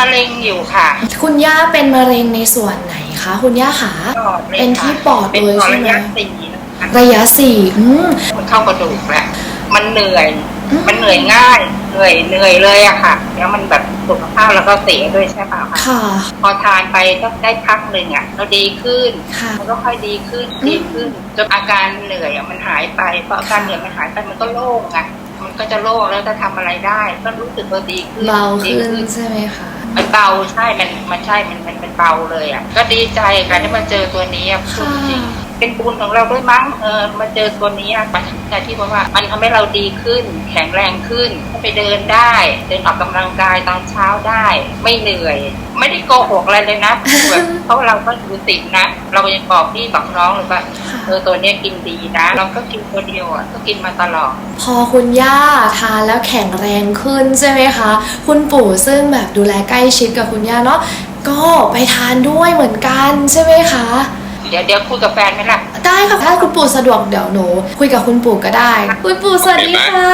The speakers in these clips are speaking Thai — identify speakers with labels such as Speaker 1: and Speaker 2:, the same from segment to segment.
Speaker 1: มะเร็งอยู่ค่ะ
Speaker 2: คุณย่าเป็นมะเร็งในส่วนไหนคะคุณย่าขา
Speaker 1: ปอดเลย
Speaker 2: เป็นที่
Speaker 1: ค่ะ
Speaker 2: ปอด
Speaker 1: เป็น
Speaker 2: เลย
Speaker 1: ปอด
Speaker 2: ใช่
Speaker 1: ระ
Speaker 2: ไหม
Speaker 1: ยะสี่นะคะ
Speaker 2: ระยะสี่อืม
Speaker 1: มันเข้ากระดูกแหละมันเหนื่อย
Speaker 2: อืม
Speaker 1: มันเหนื่อยง่าย เหนื่อยเหนื่อยเลยอะค่ะ แล้วมันแบบสุขภาพแล้วก็เสียด้วยใช่เปล่าคะ
Speaker 2: ค่ะ
Speaker 1: พอทานไปก็ได้พักหนึ่งอะเราดีขึ้น
Speaker 2: ค่ะ
Speaker 1: มันก็ค่อยดีขึ้น
Speaker 2: อืม
Speaker 1: ดีขึ้นจนอาการเหนื่อยอะมันหายไปพออาการเหนื่อยมันหายไปมันก็โล่งอะมันก็จะโล่งแล้วจะทำอะไรได้ ก็รู้สึกว่าดีขึ้น
Speaker 2: เบา
Speaker 1: ดี
Speaker 2: ขึ้นใช่ไหมคะ
Speaker 1: มันเบาใช่มันมันใช่มันมันเป็นเบาเลยอะ ก็ดีใจการที่มาเจอตัวนี้อะพูดจริง เป็นบุญของเราด้วยมั้งเออมาเจอตัวนี้อะปัจจัยที่ว่ามันทำให้เราดีขึ้น แข็งแรงขึ้นไปเดินได้ เดินออกกำลังกายตอนเช้าได้ ไม่เหนื่อย ไม่ได้โกหกอะไรเลยนะแบบเพราะเราก็ดูติดนะ เรายังบอกพี่บอกน้องเลยว่า
Speaker 2: ค่ะ
Speaker 1: เออตัวเนี้ยกินดีนะ เราก็กินตัวเดียวอะก็กินมาตลอด
Speaker 2: พอคุณย่าทานแล้วแข็งแรงขึ้นใช่ไหมคะ คุณปู่ซึ่งแบบดูแลใกล้ชิดกับคุณย่าเนาะก็ไปทานด้วยเหมือนกันใช่ไหมคะ
Speaker 1: เดี๋ยวเดี๋ยวคุยกับแฟนไหมล่ะ
Speaker 2: ได้ค่ะถ้าคุณปู่สะดวกเดี๋ยวหนูคุยกับคุณปู่ก็ได้ คุณปู่สวัสดีค่ะ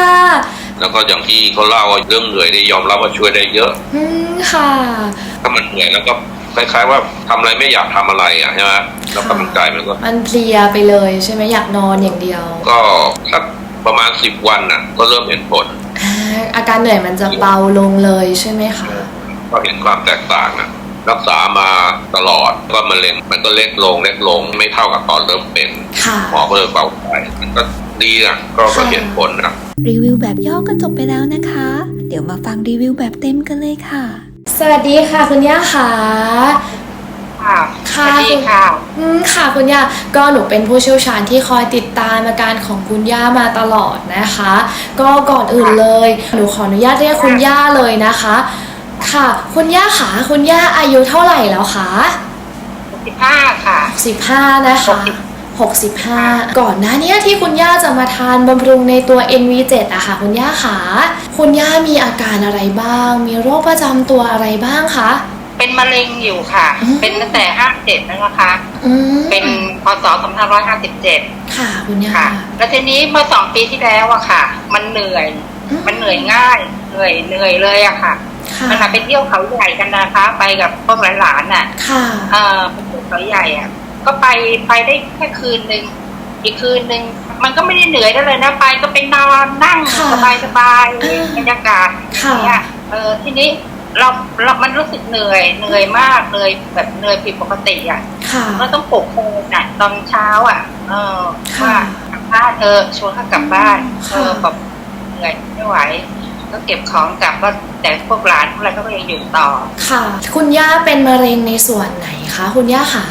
Speaker 3: แล้วก็อย่างที่เขาเล่าว่าเรื่องเหนื่อยได้ยอมรับว่าช่วยได้เยอะ
Speaker 2: อืมค่ะ
Speaker 3: ถ้ามันเหนื่อยแล้วก็คล้ายๆว่าทำอะไรไม่อยากทำอะไรอะใช่ไหมแล้วกำลังใจมันก็
Speaker 2: มันเพลียไปเลยใช่ไหมอยากนอนอย่างเดียว
Speaker 3: ก็สักประมาณสิบวันน่ะ ก็เริ่มเห็นผล
Speaker 2: อ่าอาการเหนื่อยมันจะเบาลงเลยใช่ไหมคะ
Speaker 3: ก็เห็นความแตกต่างนะ รักษามาตลอดก็มะเร็งมันก็เล็กลงเล็กลงไม่เท่ากับตอนเริ่มเป็น
Speaker 2: ค่ะ
Speaker 3: หมอก็เลยเบาใจมันก็ดีนะก็ก็เห็นผลนะ
Speaker 4: รีวิวแบบย่อก็จบไปแล้วนะคะ เดี๋ยวมาฟังรีวิวแบบเต็มกันเลยค่ะ
Speaker 2: สวัสดีค่ะคุณย่าค่ะ
Speaker 1: ค่ะส
Speaker 2: ค่ะ
Speaker 1: วัสดีค่ะ
Speaker 2: อืมค่ะคุณย่าก็หนูเป็นผู้เชี่ยวชาญที่คอยติดตามอาการของคุณย่ามาตลอดนะคะ ก็ก่อนอื่นเลย หนูขออนุญาตเรียกคุณย่าเลยนะคะ ค่ะ คุณย่าขาคุณย่าอายุเท่าไหร่แล้วคะ
Speaker 1: 15ค่ะ
Speaker 2: 65นะคะ 65 ก่อนหน้าเนี้ยที่คุณย่าจะมาทานบำรุงในตัว NV7 อะค่ะ คุณย่าขาคุณย่ามีอาการอะไรบ้าง มีโรคประจำตัวอะไรบ้างคะ
Speaker 1: เป็นมะเร็งอยู่ค่ะ
Speaker 2: อืม
Speaker 1: เป็นตั้งแต่ 57แล้วนะคะ
Speaker 2: อืม
Speaker 1: เป็นพศ2557
Speaker 2: ค่ะ คุณย่า
Speaker 1: ค่ะแล้วทีนี้เมื่อสองปีที่แล้วอะค่ะ มันเหนื่อย
Speaker 2: อื
Speaker 1: มันเหนื่อยง่าย เหนื่อยเหนื่อยเลยอะค่ะ
Speaker 2: ค่ะ
Speaker 1: มันไปเที่ยวเขาใหญ่กันนะคะ ไปกับพวกหลานๆน่ะ
Speaker 2: ค่ะ
Speaker 1: เออไปเที่ยวเขาใหญ่อะก็ไปไปได้แค่คืนหนึ่งอีกคืนหนึ่งมันก็ไม่ได้เหนื่อยได้เลยนะไปก็ไปนอนนั่ง
Speaker 2: ค่ะ
Speaker 1: สบายสบายๆ
Speaker 2: อ่า
Speaker 1: บรรยากาศ
Speaker 2: ค่ะ
Speaker 1: เนี่ยเออทีนี้เราเรามันรู้สึกเหนื่อยเหนื่อยมากเลยแบบเหนื่อยผิดปกติอะ
Speaker 2: ค่ะ
Speaker 1: ก็ต้องปลุกเธอน่ะตอนเช้าอะ เออ
Speaker 2: ค่ะ
Speaker 1: ว่ากลับบ้านเธอชวนเขากลับบ้าน
Speaker 2: ค่ะ
Speaker 1: เออแบบเหนื่อยไม่ไหว ก็เก็บของกลับก็แต่พวกหลานพวกอะไรก็ยังอยู่ต่อ
Speaker 2: ค่ะ คุณย่าเป็นมะเร็งในส่วนไหนคะคุณย่าขา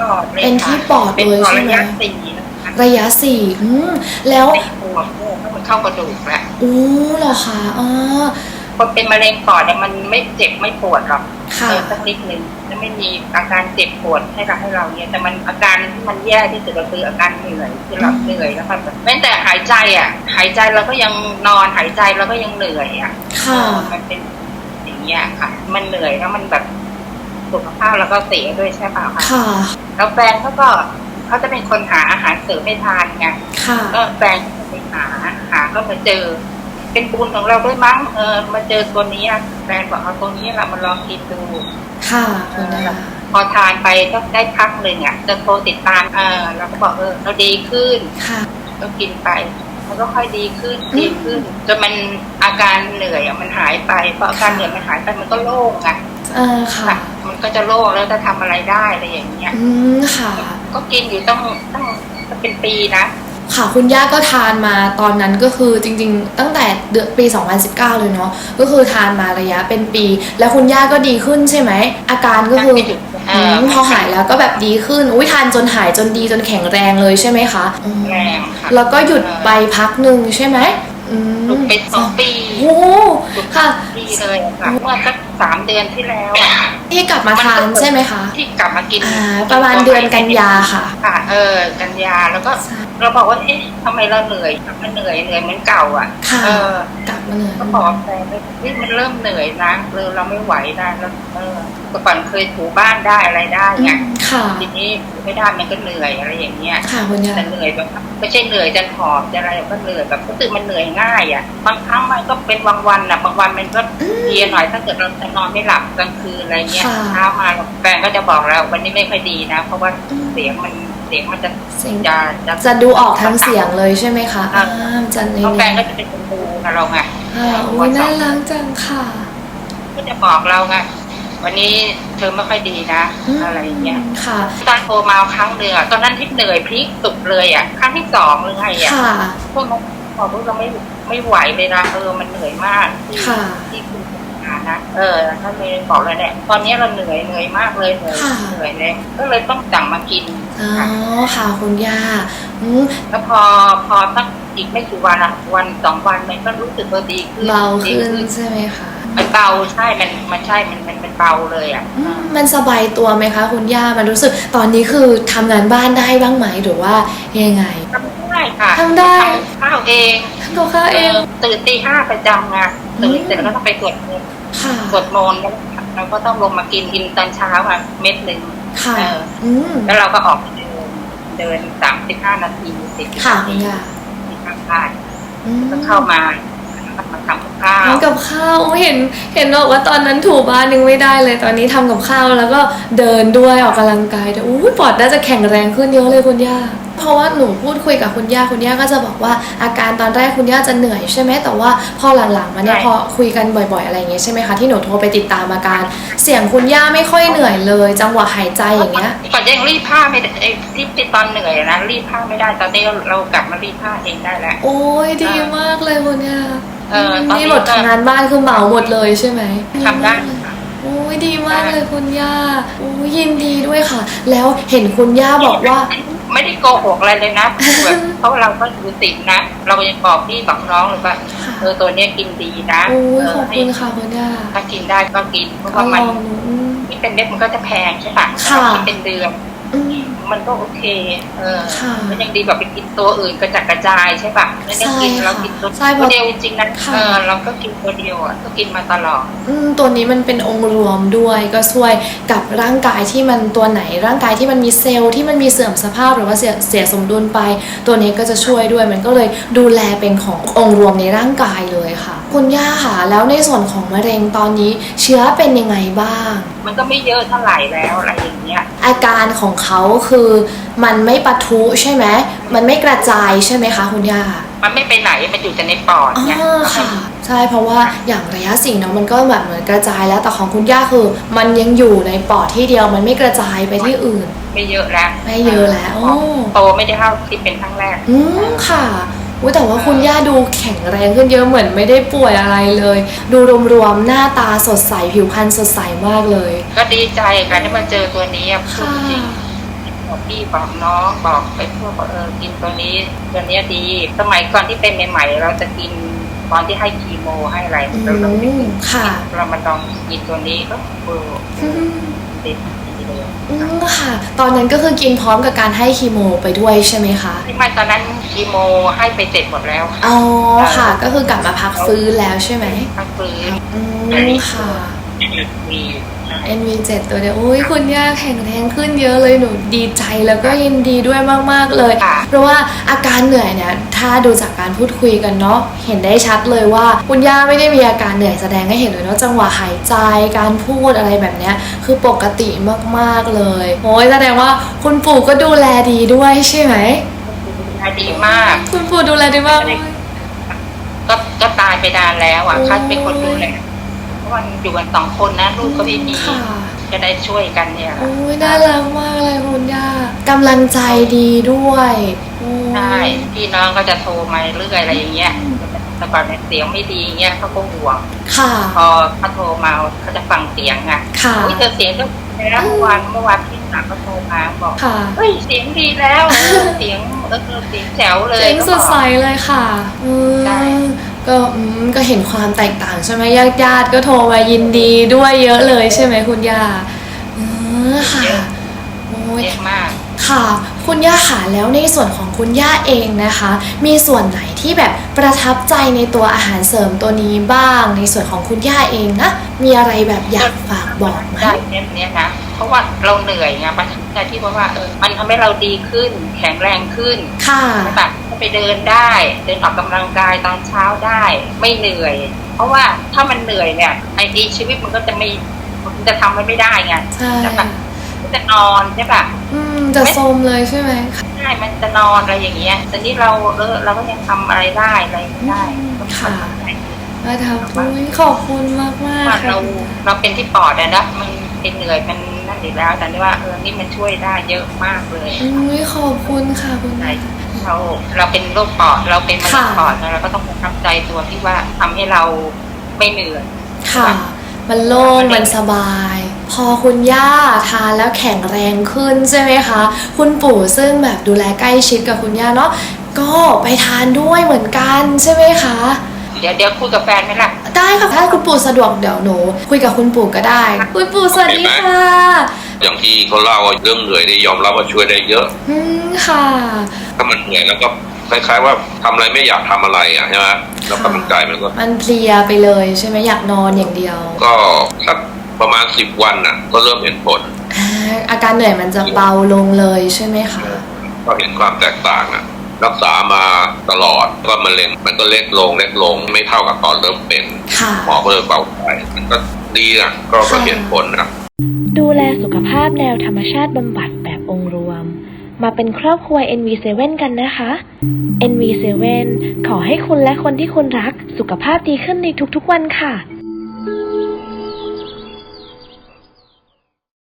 Speaker 1: ปอดเลย
Speaker 2: เป็นที่
Speaker 1: ค่ะ
Speaker 2: ปอด
Speaker 1: เป็น
Speaker 2: เลย
Speaker 1: ปอด
Speaker 2: ใช่
Speaker 1: ระ
Speaker 2: ไหม
Speaker 1: ยะสี่นะคะ
Speaker 2: ระยะสี่อืมแล้ว
Speaker 1: ไม่ปวดด้วยเพราะมันเข้ากระดูกแหละ
Speaker 2: อู้เหรอคะอ๋อ
Speaker 1: คนเป็นมะเร็งปอดเนี่ยมันไม่เจ็บไม่ปวดหรอก
Speaker 2: ค่ะ
Speaker 1: เออ สักนิดหนึ่งแล้วไม่มีอาการเจ็บปวดให้เราให้เราเนี่ยแต่มันอาการที่มันแย่ที่สุดก็คืออาการเหนื่อยที่เรา
Speaker 2: อืม
Speaker 1: เหนื่อยแล้วก็แบบแม้แต่หายใจอะ หายใจเราก็ยังนอนหายใจเราก็ยังเหนื่อยอะ
Speaker 2: ค่ะ
Speaker 1: เออมันเป็นอย่างเงี้ยค่ะ มันเหนื่อยแล้วมันแบบสุขภาพแล้วก็เสียด้วยใช่เปล่าคะ
Speaker 2: ค่ะ
Speaker 1: แล้วแฟนเขาก็เขาจะเป็นคนหาอาหารเสริมให้ทานไง
Speaker 2: ค่ะ
Speaker 1: ก็แฟนก็ไปหาหาก็มาเจอ เป็นบุญของเราด้วยมั้งเออมาเจอตัวนี้อะแฟนบอกเอาตัวนี้เรามาลองกินดู
Speaker 2: ค่ะคุณย่า
Speaker 1: พอทานไปก็ได้พักหนึ่งอะจะโทรติดตามเออเราก็บอกเออเราดีขึ้น
Speaker 2: ค่ะ
Speaker 1: ก็กินไปมันก็ค่อยดีขึ้น
Speaker 2: อืม
Speaker 1: ดีขึ้นจนมันอาการเหนื่อยอะมันหายไปพออาการเหนื่อยมันหายไปมันก็โล่งอะ
Speaker 2: เออค่ะ
Speaker 1: มันก็จะโล่งแล้วจะทำอะไรได้อะไรอย่างเงี้ย
Speaker 2: อืมค่ะ
Speaker 1: ก็กินอยู่ต้องต้องเป็นปีนะ
Speaker 2: ค่ะคุณย่าก็ทานมาตอนนั้นก็คือจริง ๆ ตั้งแต่เดือนปี 2019 เลยเนาะก็คือทานมาระยะเป็นปี แล้วคุณย่าก็ดีขึ้นใช่ไหมอาการก็คือ
Speaker 1: ไม่หยุดเอ
Speaker 2: อื
Speaker 1: อ
Speaker 2: มพอหายแล้วก็แบบดีขึ้นอุ้ยทานจนหายจนดีจนแข็งแรงเลยใช่ไหมคะอืม
Speaker 1: แรงค่ะ
Speaker 2: แล้วก็หยุดไปพักหนึ่งใช่ไหม อืม
Speaker 1: หยุดไปสองปี
Speaker 2: โอ้โหค่ะ
Speaker 1: ปีเลยอะค่ะเมื่อสักสามเดือนที่แล้วอะ
Speaker 2: ที่กลับมาทานใช่ไหมคะ
Speaker 1: ที่กลับมากิน
Speaker 2: อ่าประมาณเดือนกันยาค่ะ
Speaker 1: ค่ะ เออ กันยาแล้วก็
Speaker 2: ใช่
Speaker 1: เราบอกว่าเอ๊ะทำไมเราเหนื่อยมันเหนื่อยเหนื่อยเหมือนเก่าอะ
Speaker 2: ค่ะ
Speaker 1: เออ
Speaker 2: กลับมาเลย
Speaker 1: ก็บอกแฟนเลยเฮ้ยมันเริ่มเหนื่อยนะเออเราไม่ไหวได้แล้วเออแต่ก่อนเคยถูบ้านได้อะไรได้
Speaker 2: อื
Speaker 1: ไง
Speaker 2: มค่ะ
Speaker 1: ทีนี้ถูไม่ได้มันก็เหนื่อยอะไรอย่างเงี้ย
Speaker 2: ค่ะคุณย่า
Speaker 1: แต่เหนื่อยแบบไม่ใช่เหนื่อยจะหอบจะอะไรก็เหนื่อยแบบรู้สึกมันเหนื่อยง่ายอะ
Speaker 2: อ
Speaker 1: บางครั้งมันก็เป็นบางวันนะบางวันมันก็
Speaker 2: อืม
Speaker 1: เพลียหน่อยถ้าเกิดเราจะนอนไม่หลับกลางคืนอะไรเงี้ย
Speaker 2: ค่ะ
Speaker 1: เช้ามาแฟนก็จะบอกเราวันนี้ไม่ค่อยดีนะ เพราะว่า
Speaker 2: อืม
Speaker 1: เสียงมันเสียงมันจะ
Speaker 2: เสียง
Speaker 1: จะจะ
Speaker 2: จะดูออกทางเสียงเลยใช่ไหมคะอ่าจะใน
Speaker 1: เพราะแฟน
Speaker 2: ใน
Speaker 1: ก็จะเป็นคนดูกับเราไง
Speaker 2: อ่าอุ้ยน่ารักจังค่ะ
Speaker 1: ก็จะบอกเราไงวันนี้เธอไม่ค่อยดีนะ อะไรอย่างเงี้ย
Speaker 2: ค่ะ
Speaker 1: ตอนโทรมาครั้งหนึ่งอะตอนนั้นที่เหนื่อยพลิกตุกเลยอะครั้งที่สองหรือไงอะ
Speaker 2: ค่ะ
Speaker 1: พวกนั้นบอกว่าเราไม่ไม่ไหวเลยนะเออมันเหนื่อยมากที่
Speaker 2: ค่ะ
Speaker 1: ที่คุณทำงานนะเออท่านเลยบอกเลยเนี่ยตอนนี้เราเหนื่อยเหนื่อยมากเลยเหนื่อย
Speaker 2: ค่ะ
Speaker 1: เหนื่อยเลยก็เลยต้องสั่งมากิน
Speaker 2: อ๋อ
Speaker 1: ค่ะ
Speaker 2: ค่ะคุณย่าอืม
Speaker 1: แล้วพอพอสัก อีกไม่กี่วันอะวันสองวันมันก็รู้สึกว่าดีขึ้น
Speaker 2: เบา
Speaker 1: ดี
Speaker 2: ขึ้นใช่ไหมคะ
Speaker 1: มันเบาใช่มันมันใช่มันมันเป็นเบาเลยอะ
Speaker 2: อืมมันสบายตัวไหมคะ คุณย่ามันรู้สึกตอนนี้คือทำงานบ้านได้บ้างไหมหรือว่ายังไง
Speaker 1: ทำได้ค่ะ
Speaker 2: ทำได้
Speaker 1: ทำข้าวเอง
Speaker 2: ทำกับข้าวเอง
Speaker 1: ตื่นตีห้าประจำไงตื่นเสร็จแล้วก็ต้องไปตรวจมนต์
Speaker 2: ค่ะ
Speaker 1: ตรวจมนต์แล้วเราก็ต้องลงมากินกินตอนเช้าอะเม็ดหนึ่ง
Speaker 2: ค่ะ
Speaker 1: เออ
Speaker 2: อืม
Speaker 1: แล้วเราก็ออกไปเดินเดินสามสิบห้านาทีสิบ
Speaker 2: ค่ะ
Speaker 1: นา
Speaker 2: คุ
Speaker 1: ที
Speaker 2: ณย่า
Speaker 1: ที่ข้างบ้าน
Speaker 2: อืม
Speaker 1: ก็เข้ามามาทำกับข้าว
Speaker 2: ทำกับข้าวโอ้เห็นเห็นบอกว่าตอนนั้นถูบ้านยังไม่ได้เลยตอนนี้ทำกับข้าวแล้วก็เดินด้วยออกกำลังกายด้วยอู้ยปอดน่าจะแข็งแรงขึ้นเยอะเลยคุณย่า เพราะว่าหนูพูดคุยกับคุณย่าคุณย่าก็จะบอกว่าอาการตอนแรกคุณย่าจะเหนื่อยใช่ไหมแต่ว่าพอหลังๆมาเนี่ยพอคุยกันบ่อยๆ อะไรอย่างเงี้ยใช่ไหมคะที่หนูโทรไปติดตามอาการ เสียงคุณย่าไม่ค่อยเหนื่อยเลย จังหวะหายใจอย่างเงี้ย
Speaker 1: ก่อนยังรีดผ้าไม่ได้ไอ้ที่ที่ตอนเหนื่อยอะนะรีดผ้าไม่ได้ตอนนี้เรากลับมารีดผ้าเองได้แล้ว
Speaker 2: โอ้ยดีมากเลยคุณย่า
Speaker 1: เออตอนนี้
Speaker 2: นี่หมด
Speaker 1: ก็
Speaker 2: งานบ้านคือเหมาหมดเลยใช่ไหม
Speaker 1: ทำได้ค่ะ
Speaker 2: โอ้ยดีมากเลยคุณย่าโอ้ยยินดีด้วยค่ะ แล้วเห็นคุณย่าบอกว่า
Speaker 1: ไม่ได้โกหกอะไรเลยนะแบบเพราะเราก็ดูติดนะ เรายังบอกพี่บอกน้องเลยว่า
Speaker 2: ค่ะ
Speaker 1: เออตัวเนี้ยกินดีนะ
Speaker 2: โอ้ย
Speaker 1: เข
Speaker 2: อบคุณค่ะคุณย่า
Speaker 1: ถ้ากินได้ก็กินเพราะ
Speaker 2: ก็
Speaker 1: ว่า
Speaker 2: ล
Speaker 1: มัน
Speaker 2: องดูอืม
Speaker 1: ที่เป็นเม็ดมันก็จะแพงใช่ปะ
Speaker 2: ค่ะ
Speaker 1: ถ้ากินเป็นเดือน
Speaker 2: อื ม
Speaker 1: มันก็โอเค เออ
Speaker 2: ค่ะ
Speaker 1: มันยังดีกว่าไปกินตัวอื่นกระจัดกระจายใช่ปะไม่ได้กิน
Speaker 2: ใช่ค่ะ
Speaker 1: เรากินตัว
Speaker 2: ใช่เพราะ
Speaker 1: เดียวจริงๆนะ
Speaker 2: ค่ะ
Speaker 1: เออเราก็กินตัวเดียวอะก็กินมาตลอด
Speaker 2: อืมตัวนี้มันเป็นองค์รวมด้วยก็ช่วยกับร่างกายที่มันตัวไหน ร่างกายที่มันมีเซลล์ที่มันมีเสื่อมสภาพหรือว่าเสียเสียสมดุลไป ตัวนี้ก็จะช่วยด้วยมันก็เลยดูแลเป็นขององค์รวมในร่างกายเลยค่ะ คุณย่าค่ะแล้วในส่วนของมะเร็งตอนนี้เชื้อเป็นยังไงบ้าง
Speaker 1: มันก็ไม่เยอะเท่าไหร่แล้วอะไรอย่างเงี้ย
Speaker 2: อาการของเขาคือมันไม่ปะทุใช่ไหมมันไม่กระจายใช่ไหมคะคุณย่า
Speaker 1: มันไม่ไปไหน มันอยู่แต่ในปอด
Speaker 2: อ๋
Speaker 1: ไง
Speaker 2: อค่ะ ใช่ เพราะว่าอย่างระยะสี่เนาะมันก็แบบเหมือนกระจายแล้ว แต่ของคุณย่าคือ มันยังอยู่ในปอดที่เดียว มันไม่กระจายไปที่อื่น
Speaker 1: ไม่เยอะแล้ว
Speaker 2: ไม่เยอะแล้วโอ้
Speaker 1: โตไม่ได้เท่าที่เป็นครั้งแรก
Speaker 2: อืมค่ะ อุ๊ยแต่ว่าคุณย่าดูแข็งแรงขึ้นเยอะเหมือนไม่ได้ป่วยอะไรเลย ดูรวมๆหน้าตาสดใสผิวพรรณสดใสมากเลย
Speaker 1: ก็ดีใจกันที่มาเจอตัวนี้อะพูด
Speaker 2: ค่ะ
Speaker 1: จริงบอกพี่บอกน้องบอกไปทั่วว่าเออกินตัวนี้ตัวเนี้ยดี สมัยก่อนที่เป็นใหม่ๆเราจะกินตอนที่ให้คีโมให้อะไร
Speaker 2: อื
Speaker 1: เราเราไม่
Speaker 2: ม
Speaker 1: กิน
Speaker 2: ค่ะ
Speaker 1: เรามาลองกินตัวนี้ก็เออ
Speaker 2: อืม
Speaker 1: ดีดีเลย
Speaker 2: อืมค่ะ ตอนนั้นก็คือกินพร้อมกับการให้คีโมไปด้วยใช่ไหมคะ
Speaker 1: ที่ไม่ตอนนั้นคีโมให้ไปเสร็จหมดแล้ว
Speaker 2: อ๋อค่ะ ก็คือกลับมาพักฟื้นแล้วใช่ไหม
Speaker 1: พักฟื้น
Speaker 2: อืมค่ะ
Speaker 1: มี
Speaker 2: NV7 ตัวเดียวอุ้ยคุณย่าแข็งแรงขึ้นเยอะเลยหนูดีใจแล้วก็ยินดีด้วยมาก ๆ เลย
Speaker 1: ค่ะ
Speaker 2: เพราะว่าอาการเหนื่อยเนี่ยถ้าดูจากการพูดคุยกันเนาะเห็นได้ชัดเลยว่าคุณย่าไม่ได้มีอาการเหนื่อยแสดงให้เห็นเลยเนาะจังหวะหายใจการพูดอะไรแบบเนี้ยคือปกติมากๆเลยโอ้ยแสดงว่าคุณปู่ก็ดูแลดีด้วยใช่ไหม
Speaker 1: ดีมาก
Speaker 2: คุณปู่ดูแลดีมากเลย
Speaker 1: ก็ก็ตายไปนานแล้วอะ
Speaker 2: โอ้ย
Speaker 1: คัดเป็นคนดูแล เพราะมันอยู่กันสองคนนะลูกก็ไม่มี
Speaker 2: ค่ะ
Speaker 1: จะได้ช่วยกันเนี่ย
Speaker 2: โอ้ยน่ารักมากเลยคุณย่ากำลังใจดีด้วยโอ้ย
Speaker 1: ใช่พี่น้องก็จะโทรมาเรื่อยอะไรอย่างเงี้ยแต่ก่อนเนี่ยเสียงไม่ดีเงี้ยเขาก็ห่วง
Speaker 2: ค่ะ
Speaker 1: พอเขาโทรมาเขาจะฟังเสียงไง
Speaker 2: ค่ะ
Speaker 1: อุ้ยเธอเสียงก็ดีแล้วเมื่อวานเมื่อวานพี่สาวก็โทรมาบอก
Speaker 2: ค่ะ
Speaker 1: เฮ้ยเสียงดีแล้วเออเสียงเออเสียงแจ๋วเลย
Speaker 2: เจ๋งสดใสเลยค่ะอืม
Speaker 1: ใช่
Speaker 2: ก็อืมก็เห็นความแตกต่างใช่ไหมญาติญาติๆก็โทรมายินดีด้วยเยอะเลยใช่ไหมคุณย่าอืมค่ะโอ้ย
Speaker 1: เยอะมาก
Speaker 2: ค่ะ คุณย่าค่ะแล้วในส่วนของคุณย่าเองนะคะ มีส่วนไหนที่แบบประทับใจในตัวอาหารเสริมตัวนี้บ้าง ในส่วนของคุณย่าเองนะ มีอะไรแบบอยากฝากบอกไหม
Speaker 1: ได้เนี่ยเนี้ยนะเพ ราะว่าเราเหนื่อยไงประทับใจที่ว่าว่าเออมันทำให้เราดีขึ้น แข็งแรงขึ้น
Speaker 2: ค่ะ
Speaker 1: แบบไปเดินได้ เดินออกกำลังกายตอนเช้าได้ ไม่เหนื่อย เพราะว่าถ้ามันเหนื่อยเนี่ยไอ้ดีชีวิตมันก็จะไม่มันจะทำมันไม่ได้ไง
Speaker 2: ใช่
Speaker 1: จะแบบจะนอนใช่ปะ
Speaker 2: อืมจะโทรมเลยใช่ไหมคะ
Speaker 1: ใช่มันจะนอนอะไรอย่างเงี้ยแต่นี่เราเออเราก็ยังทำอะไรได้อะไรไม่ได้
Speaker 2: อืม
Speaker 1: ก็
Speaker 2: ค่ะ
Speaker 1: ทำได้
Speaker 2: ประทับอุ้ยขอบคุณมากมาก
Speaker 1: ว่า
Speaker 2: ๆค่ะ
Speaker 1: เราเราเป็นที่ปอดอะนะมันเป็นเหนื่อยมัน นั่นอยู่แล้ว แต่นี่ว่าเออนี่มันช่วยได้เยอะมากเลย
Speaker 2: อุ้ยขอบคุณค่ะคุณ
Speaker 1: ใช่
Speaker 2: ยา
Speaker 1: เราเราเป็นโรคปอดเราเป็นมะเร็ง
Speaker 2: ค่ะ
Speaker 1: ปอดนะเราก็ต้องประทับใจตัวที่ว่าทำให้เราไม่เหนื่อย
Speaker 2: ค่ะ มันโล่งมันสบาย พอคุณย่าทานแล้วแข็งแรงขึ้นใช่ไหมคะ คุณปู่ซึ่งแบบดูแลใกล้ชิดกับคุณย่าเนาะก็ไปทานด้วยเหมือนกันใช่ไหมคะ
Speaker 1: เดี๋ยวเดี๋ยวคุยกับแฟนไหมล่ะ
Speaker 2: ได้ค่ะถ้าคุณปู่สะดวกเดี๋ยวหนูคุยกับคุณปู่ก็ได้ คุณปู่สวัสดีค่ะ
Speaker 3: อย่างที่เขาเล่าว่าเรื่องเหนื่อยนี่ยอมรับว่าช่วยได้เยอะ
Speaker 2: อืมค่ะ
Speaker 3: ถ้ามันเหนื่อยแล้วก็คล้ายๆว่าทำอะไรไม่อยากทำอะไรอะใช่ไหมแล้วกำลังกายมันก็
Speaker 2: มันเพลียไปเลยใช่ไหมอยากนอนอย่างเดียว
Speaker 3: ก็สักประมาณสิบวันน่ะ ก็เริ่มเห็นผล
Speaker 2: อ่าอาการเหนื่อยมันจะเบาลงเลยใช่ไหมคะ
Speaker 3: ก็เห็นความแตกต่างอะ รักษามาตลอดก็มะเร็งมันก็เล็กลงเล็กลงไม่เท่ากับตอนเริ่มเป็น
Speaker 2: ค่ะ
Speaker 3: หมอก็เลยเบาใจมันก็ดีอะก็ก็เห็นผลนะ
Speaker 5: ดูแลสุขภาพแนวธรรมชาติบำบัดแบบองค์รวม มาเป็นครอบครัว NV7 กันนะคะ NV7 ขอให้คุณและคนที่คุณรักสุขภาพดีขึ้นในทุกๆวันค่ะ